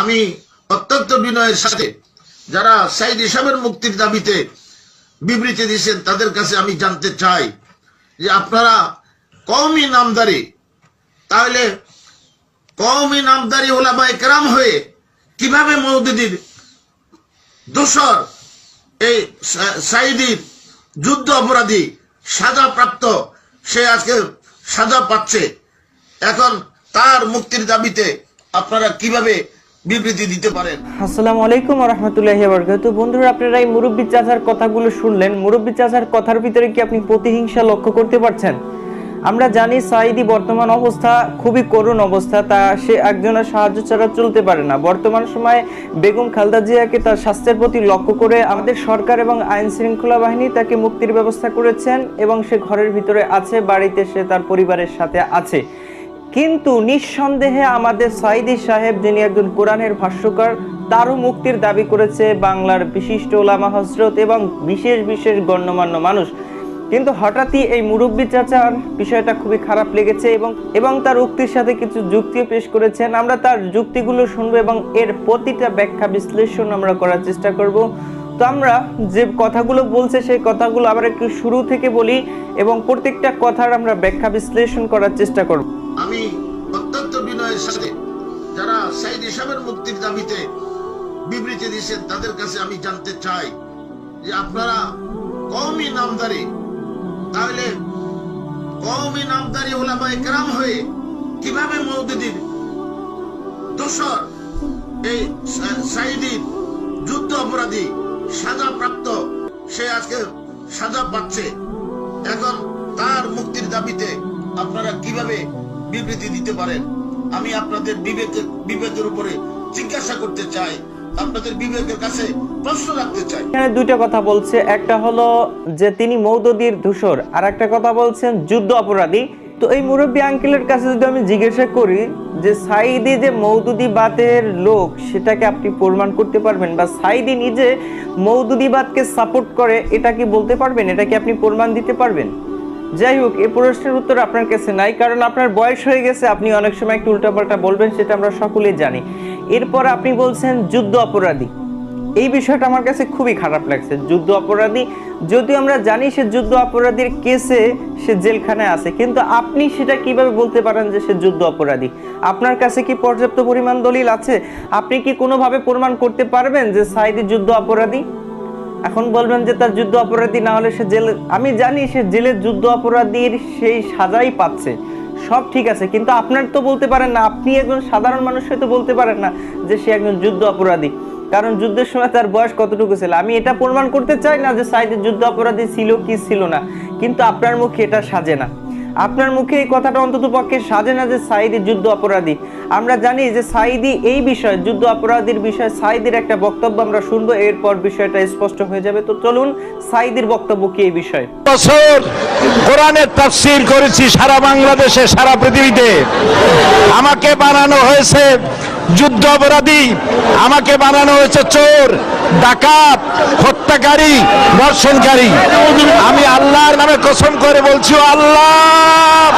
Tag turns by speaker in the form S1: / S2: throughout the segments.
S1: আমি অত্যন্ত বিনয়ের সাথে যারা সাইদ ইসলামের মুক্তির দাবিতে বিবৃতি দিয়েছেন, তাদের কাছে আমি জানতে চাই যে আপনারা কমই নামদারি, তাহলে কমই নামদারি ওলামা একরাম হয়ে কীভাবে মৌদুদির দোসর, এই সাইদির যুদ্ধ অপরাধী সাজা প্রাপ্ত সে আজকে সাজা পাচ্ছে, এখন তার মুক্তির দাবিতে আপনারা কীভাবে
S2: চাচার কথাগুলো শুনলেন। চাচার কথার ভিতরে কি আপনি প্রতিহিংসা লক্ষ্য করতে পারছেন? আমরা জানি সাইদি বর্তমান অবস্থা খুবই করুণ অবস্থা। তা সে একজনের সাহায্য ছাড়া চলতে পারে না। বর্তমান সময়ে বেগম খালদা জিয়াকে তার স্বাস্থ্যের প্রতি লক্ষ্য করে আমাদের সরকার এবং আইন শৃঙ্খলা বাহিনী তাকে মুক্তির ব্যবস্থা করেছেন এবং সে ঘরের ভিতরে আছে, বাড়িতে সে তার পরিবারের সাথে আছে। কিন্তু নিঃসন্দেহে আমাদের সাইদি সাহেব, যিনি একজন কোরআনের ভাষ্যকার, তারও মুক্তির দাবি করেছে বাংলার বিশিষ্ট ওলামা হজরত এবং বিশেষ বিশেষ গণ্যমান্য মানুষ। কিন্তু হঠাৎই এই মুরব্বী চাচার বিষয়টা খুবই খারাপ লেগেছে এবং এবং তার উক্তির সাথে কিছু যুক্তিও পেশ করেছেন। আমরা তার যুক্তিগুলো শুনব এবং এর প্রতিটা ব্যাখ্যা বিশ্লেষণ আমরা করার চেষ্টা করব। তো আমরা যে কথাগুলো বলছে, সেই কথাগুলো আবার একটু শুরু থেকে বলি এবং প্রত্যেকটা কথার আমরা ব্যাখ্যা বিশ্লেষণ করার চেষ্টা করব।
S1: আমি অত্যন্ত বিনয়ের সাথে যারা সাইদ ইসলামের মুক্তির দাবিতে বিবৃতি দিয়েছেন, তাদের কাছে আমি জানতে চাই যে আপনারা কমই নামদারি, তাহলে কমই নামদারি ওলামা একরাম হয়ে কীভাবে মৌদুদির দোসর এই সা- সাইদির যুদ্ধ অপরাধী সাজা প্রাপ্ত, সে আজকে সাজা পাচ্ছে, এখন তার মুক্তির দাবিতে আপনারা কীভাবে বিবৃতি দিতে পারেন। আমি আপনাদের বিবেকের বিবেকের উপরে জিজ্ঞাসা করতে চাই, আপনাদের বিবেকের কাছে প্রশ্ন রাখতে চাই।
S2: এখানে দুইটা কথা বলছে। একটা হলো যে তিনি মৌদুদির ধূসর আর একটা কথা বলছেন যুদ্ধ অপরাধী। তো এই মুরব্বী আঙ্কেলের কাছে যদি আমি জিজ্ঞাসা করি যে সাইদি যে মৌদুদিবাদের লোক, সেটাকে আপনি প্রমাণ করতে পারবেন? বা সাইদি নিজে মৌদুদিবাদকে সাপোর্ট করে, এটা কি বলতে পারবেন? এটা কি আপনি প্রমাণ দিতে পারবেন? যাই হোক এই প্রশ্নের উত্তর আপনার কাছে নাই, কারণ আপনার বয়স হয়ে গেছে, আপনি অনেক সময় একটু উল্টাপাল্টা বলবেন, সেটা আমরা সকলেই জানি। এরপর আপনি বলছেন যুদ্ধ অপরাধী। এই বিষয়টা আমার কাছে খুবই খারাপ লাগছে, যুদ্ধ অপরাধী। যদিও আমরা জানি সে যুদ্ধ অপরাধীর কেসে সে জেলখানায় আছে, কিন্তু আপনি সেটা কীভাবে বলতে পারেন যে সে যুদ্ধ অপরাধী? আপনার কাছে কি পর্যাপ্ত পরিমাণ দলিল আছে? আপনি কি কোনোভাবে প্রমাণ করতে পারবেন যে সাইদি যুদ্ধ অপরাধী? এখন বলবেন যে তার যুদ্ধ অপরাধী, না হলে সে জেলে আমি জানি সে জেলের যুদ্ধ অপরাধীর সেই সাজাই পাচ্ছে। সব ঠিক আছে, কিন্তু আপনার তো বলতে পারেন না, আপনি একজন সাধারণ মানুষ হয়তো বলতে পারেন না যে সে একজন যুদ্ধ অপরাধী। কারণ যুদ্ধের সময় তার বয়স কতটুকু ছিল? আমি এটা প্রমাণ করতে চাই না যে সাইদের যুদ্ধ অপরাধী ছিল কি ছিল না। কিন্তু আপনার মুখে এটা সাজে না। আপনার মুখে এই কথাটা অন্তত পক্ষে সাজে না যে সাইদি যুদ্ধ অপরাধী। আমরা জানি যে সাইদি এই বিষয়ে, যুদ্ধ অপরাধীর বিষয়ে সাইদির একটা বক্তব্য আমরা শুনব, এরপর বিষয়টা স্পষ্ট হয়ে যাবে। তো চলুন সাইদির বক্তব্য কি এই বিষয়ে?
S3: বছর কোরআনের তাফসির করেছি সারা বাংলাদেশে, সারা পৃথিবীতে। আমাকে বানানো হয়েছে যুদ্ধ অপরাধী, আমাকে বানানো হয়েছে চোর, ডাকাত, হত্যাকারী ধর্ষণকারী আমি আল্লাহর নামে কসম করে বলছি আল্লাহ!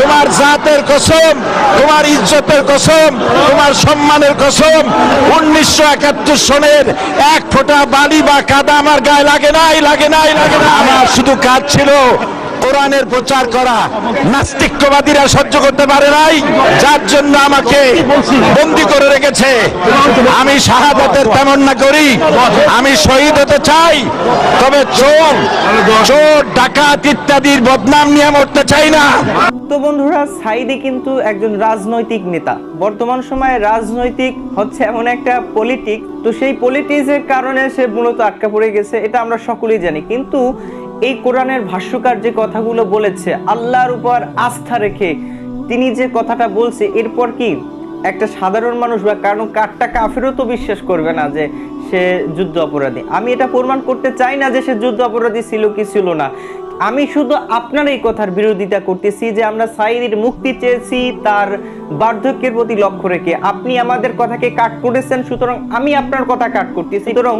S3: তোমার জাতের কসম, তোমার ইজ্জতের কসম, তোমার সম্মানের কসম, উনিশশো একাত্তর সনের এক ফোঁটা বালি বা কাদা আমার গায়ে লাগে নাই লাগে নাই, লাগে না আমার শুধু কাজ ছিল কোরআনের প্রচার করা নাস্তিকবাদীরা সহ্য করতে পারে নাই, যার জন্য আমাকে বন্দি করে রেখেছে। আমি শাহাদাতের তেমন না করি, আমি শহীদ হতে চাই, তবে চোর চোর, ডাকাত ইত্যাদির বদনাম নিয়ে মরতে চাই না।
S2: তো বন্ধুরা, সাইদি কিন্তু একজন রাজনৈতিক নেতা। বর্তমান সময়ে রাজনৈতিক হচ্ছে এমন একটা পলিটিক, তো সেই পলিটিক্সের কারণে সে মূলত আটকা পড়ে গেছে, এটা আমরা সকলেই জানি। কিন্তু এই কোরআনের ভাষ্যকার যে কথাগুলো বলেছে, আল্লাহর উপর আস্থা রেখে তিনি যে কথাটা বলছে, এরপর কি একটা সাধারণ মানুষ বা কারণ কাঠটা কাফেরও তো বিশ্বাস করবে না যে সে যুদ্ধ অপরাধী। আমি এটা প্রমাণ করতে চাই না যে সে যুদ্ধ অপরাধী ছিল কি ছিল না। আমি শুধু আপনার এই কথার বিরোধিতা করতেছি যে আমরা সাইদির মুক্তি চেয়েছি, তার বার্ধক্যের প্রতি লক্ষ্য রেখে। আপনি আমাদের কথাকে কাট করেছেন, সুতরাং আমি আপনার কথা কাট করতেছি। সুতরাং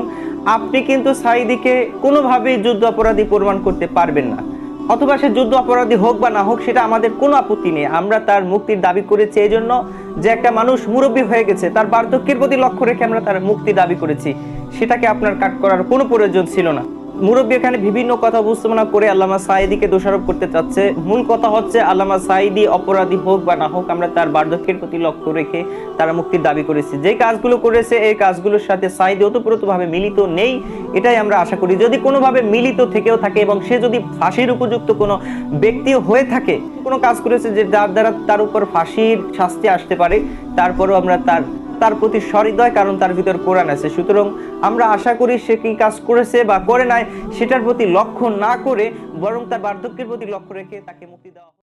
S2: আপনি কিন্তু সাইদিকে কোনোভাবেই যুদ্ধ অপরাধী প্রমাণ করতে পারবেন না। অথবা সে যুদ্ধ অপরাধী হোক বা না হোক, সেটা আমাদের কোনো আপত্তি নেই। আমরা তার মুক্তির দাবি করেছি এই জন্য যে একটা মানুষ মুরব্বী হয়ে গেছে, তার বার্ধক্যের প্রতি লক্ষ্য রেখে আমরা তার মুক্তি দাবি করেছি। সেটাকে আপনার কাট করার কোনো প্রয়োজন ছিল না। মুরব্বী এখানে বিভিন্ন কথা উপস্থাপনা করে আল্লামা সাইদিকে দোষারোপ করতে চাচ্ছে। মূল কথা হচ্ছে আল্লামা সাইদি অপরাধী হোক বা না হোক, আমরা তার বার্ধক্যের প্রতি লক্ষ্য রেখে তারা মুক্তির দাবি করেছি। যে কাজগুলো করেছে, এই কাজগুলোর সাথে সাইদি ওতপ্রোতভাবে মিলিত নেই, এটাই আমরা আশা করি। যদি কোনোভাবে মিলিত থেকেও থাকে এবং সে যদি ফাঁসির উপযুক্ত কোনো ব্যক্তিও হয়ে থাকে, কোনো কাজ করেছে যে যার দ্বারা তার উপর ফাঁসির শাস্তি আসতে পারে, তারপরেও আমরা তার তার প্রতি সহৃদয়, কারণ তার ভিতর কোরআন আছে। সুতরাং আমরা আশা করি সে কি কাজ করেছে বা করে নাই, সেটার প্রতি লক্ষ্য না করে বরং তার বার্ধক্যের প্রতি লক্ষ্য রেখে তাকে মুক্তি দেওয়া